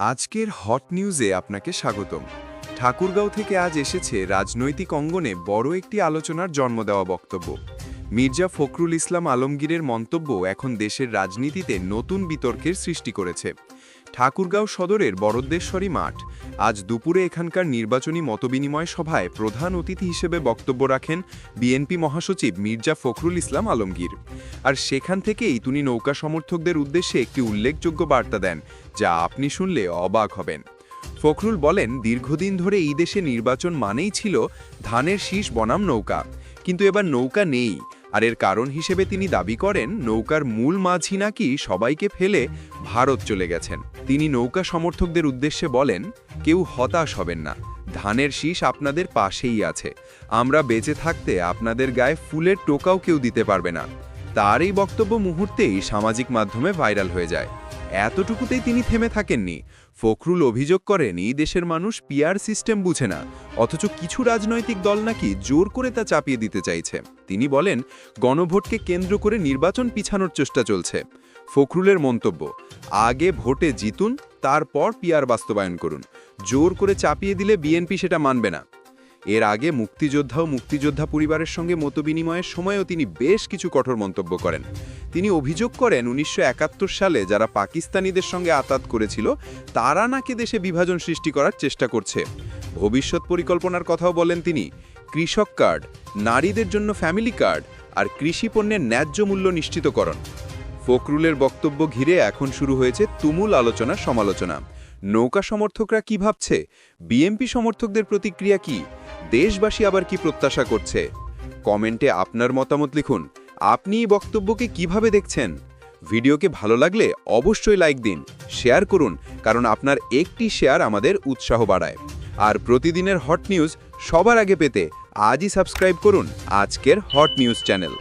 আজকের হট নিউজে আপনাকে স্বাগতম। ঠাকুরগাঁও থেকে আজ এসেছে রাজনৈতিক অঙ্গনে বড় একটি আলোচনার জন্ম দেওয়া বক্তব্য। মির্জা ফখরুল ইসলাম আলমগীরের মন্তব্য এখন দেশের রাজনীতিতে নতুন বিতর্কের সৃষ্টি করেছে। ঠাকুরগাঁও সদরের বরদ্দেশ্বরী মাঠ। আজ দুপুরে এখানকার নির্বাচনী মতবিনিময় সভায় প্রধান অতিথি হিসেবে বক্তব্য রাখেন বিএনপি মহাসচিব মির্জা ফখরুল ইসলাম আলমগীর। আর সেখান থেকেই তিনি নৌকা সমর্থকদের উদ্দেশ্যে একটি উল্লেখযোগ্য বার্তা দেন, যা আপনি শুনলে অবাক হবেন। ফখরুল বলেন, দীর্ঘদিন ধরে এই দেশে নির্বাচন মানেই ছিল ধানের শীষ বনাম নৌকা। কিন্তু এবার নৌকা নেই। আর এর কারণ হিসেবে তিনি দাবি করেন, নৌকার মূল মাঝি নাকি সবাইকে ফেলে ভারত চলে গেছেন। তিনি নৌকা সমর্থকদের উদ্দেশ্যে বলেন, কেউ হতাশ হবেন না। ধানের শীষ আপনাদের পাশেই আছে। আমরা বেঁচে থাকতে আপনাদের গায়ে ফুলের টোকাও কেউ দিতে পারবে না। তার এই বক্তব্য মুহূর্তেই সামাজিক মাধ্যমে ভাইরাল হয়ে যায়। এতটুকুতেই তিনি থেমে থাকেননি। ফখরুল অভিযোগ করেন, এই দেশের মানুষ পিয়ার সিস্টেম বুঝে না, অথচ কিছু রাজনৈতিক দল নাকি জোর করে তা চাপিয়ে দিতে চাইছে। তিনি বলেন, গণভোটকে কেন্দ্র করে নির্বাচন পিছানোর চেষ্টা চলছে। ফখরুলের মন্তব্য আগে ভোটে জিতুন, তারপর পিয়ার বাস্তবায়ন করুন। জোর করে চাপিয়ে দিলে বিএনপি সেটা মানবে না। এর আগে মুক্তিযোদ্ধা ও মুক্তিযোদ্ধা পরিবারের সঙ্গে মতবিনিময়ের সময়ও তিনি বেশ কিছু কঠোর মন্তব্য করেন। তিনি অভিযোগ করেন, উনিশশো একাত্তর সালে যারা পাকিস্তানিদের সঙ্গে আতাত করেছিল, তারা নাকি দেশে বিভাজন সৃষ্টি করার চেষ্টা করছে। ভবিষ্যৎ পরিকল্পনার কথাও বলেন তিনি। কৃষক কার্ড, নারীদের জন্য ফ্যামিলি কার্ড আর কৃষি পণ্যের ন্যায্য মূল্য নিশ্চিতকরণ। ফখরুলের বক্তব্য ঘিরে এখন শুরু হয়েছে তুমুল আলোচনা সমালোচনা। নৌকা সমর্থকরা কি ভাবছে? বিএমপি সমর্থকদের প্রতিক্রিয়া কি? দেশবাসী আবার কি প্রত্যাশা করছে? কমেন্টে আপনার মতামত লিখুন। আপনি এই বক্তব্যকে কীভাবে দেখছেন? ভিডিওকে ভালো লাগলে অবশ্যই লাইক দিন, শেয়ার করুন, কারণ আপনার একটি শেয়ার আমাদের উৎসাহ বাড়ায়। আর প্রতিদিনের হট নিউজ সবার আগে পেতে আজই সাবস্ক্রাইব করুন আজকের হট নিউজ চ্যানেল।